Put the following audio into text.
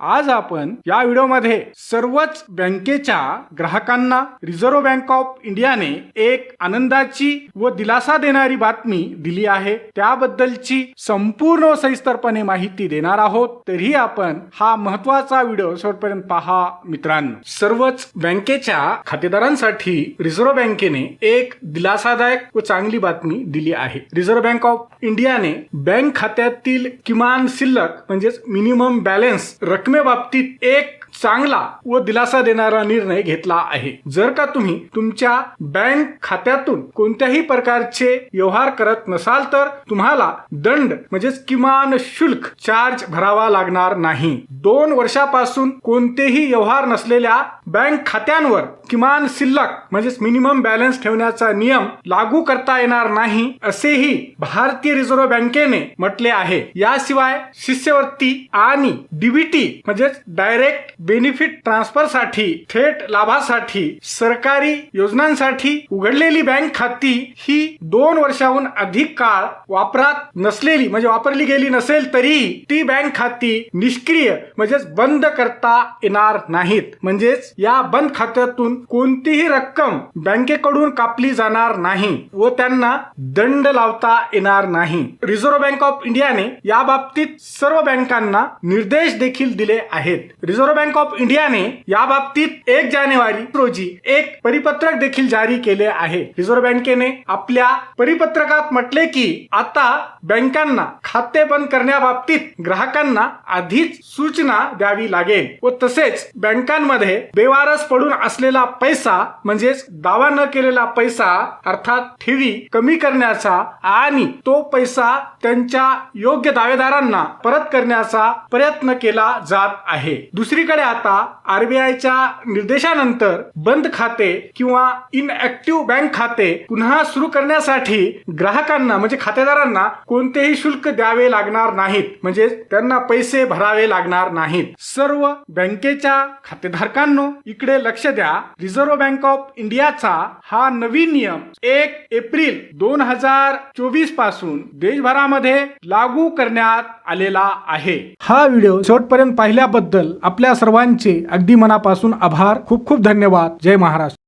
आज आपण या व्हिडिओमध्ये सर्वच बँकेच्या ग्राहकांना रिझर्व्ह बँक ऑफ इंडियाने एक आनंदाची व दिलासा देणारी बातमी दिली आहे. त्याबद्दलची संपूर्ण सविस्तरपणे माहिती देणार आहोत. तरी आपण हा महत्त्वाचा व्हिडिओ शेवटपर्यंत पहा मित्रांनो. सर्वच बँकेच्या खातेदारांसाठी रिझर्व्ह बँकेने एक दिलासादायक व चांगली बातमी दिली आहे. रिझर्व्ह बँक ऑफ इंडियाने बँक खात्यातील किमान शिल्लक म्हणजेच मिनिमम बॅलन्स रकमेबाबतीत एक चांगला व दिलासा देणारा निर्णय घेतला आहे. जर का तुम्ही तुमच्या बँक खात्यातून कोणत्याही प्रकारचे व्यवहार करत नसाल तर तुम्हाला दंड म्हणजेच किमान शुल्क चार्ज भरावा लागणार नाही. दोन वर्षापासून कोणतेही व्यवहार नसलेल्या बँक खात्यांवर किमान शिल्लक म्हणजेच मिनिमम बॅलन्स ठेवण्याचा नियम लागू करता येणार नाही असेही भारतीय रिझर्व्ह बँकेने म्हटले आहे. याशिवाय शिष्यवृत्ती आणि डीबीटी म्हणजेच डायरेक्ट बेनिफिट ट्रान्सफरसाठी थेट लाभासाठी सरकारी योजनांसाठी उघडलेली बँक खाती ही दोन वर्षाहून अधिक काळ वापरात नसलेली म्हणजे वापरली गेली नसेल तरीही ती बँक खाती निष्क्रिय म्हणजेच बंद करता येणार नाहीत. म्हणजेच या बंद खात्यातून कोणतीही रक्कम बँकेकडून कापली जाणार नाही व त्यांना दंड लावता येणार नाही. रिझर्व्ह बँक ऑफ इंडियाने या बाबतीत सर्व बँकांना निर्देश देखील दिले आहेत. रिझर्व्ह बँक ऑफ इंडियाने या बाबतीत एक जानेवारी रोजी एक परिपत्रक देखील जारी केले आहे. रिझर्व्ह बँकेने आपल्या परिपत्रकात म्हटले की आता बँकांना खाते बंद करण्याबाबतीत ग्राहकांना आधीच सूचना द्यावी लागेल व तसेच बँकांमध्ये बेवारस पडून असलेला पैसा म्हणजेच दावा न केलेला पैसा अर्थात ठेवी कमी करण्याचा आणि तो पैसा त्यांच्या योग्य दावेदारांना परत करण्याचा प्रयत्न केला जात आहे. दुसरीकडे आता आरबीआयच्या निर्देशानंतर बंद खाते किंवा इनऍक्टिव्ह बँक खाते पुन्हा सुरू करण्यासाठी ग्राहकांना म्हणजे खातेदारांना कोणतेही शुल्क द्यावे लागणार नाहीत. म्हणजे त्यांना पैसे भरावे लागणार नाहीत. सर्व बँकेच्या खातेधारकांनो इकडे लक्ष द्या. रिझर्व्ह बँक ऑफ इंडियाचा हा नवीन नियम एक एप्रिल दोन हजार चोवीसपासून देशभरामध्ये लागू करण्यात आलेला आहे. हा व्हिडिओ शेवटपर्यंत पाहिल्याबद्दल आपल्या सर्वांचे अगदी मनापासून आभार. खूप खूप धन्यवाद. जय महाराष्ट्र.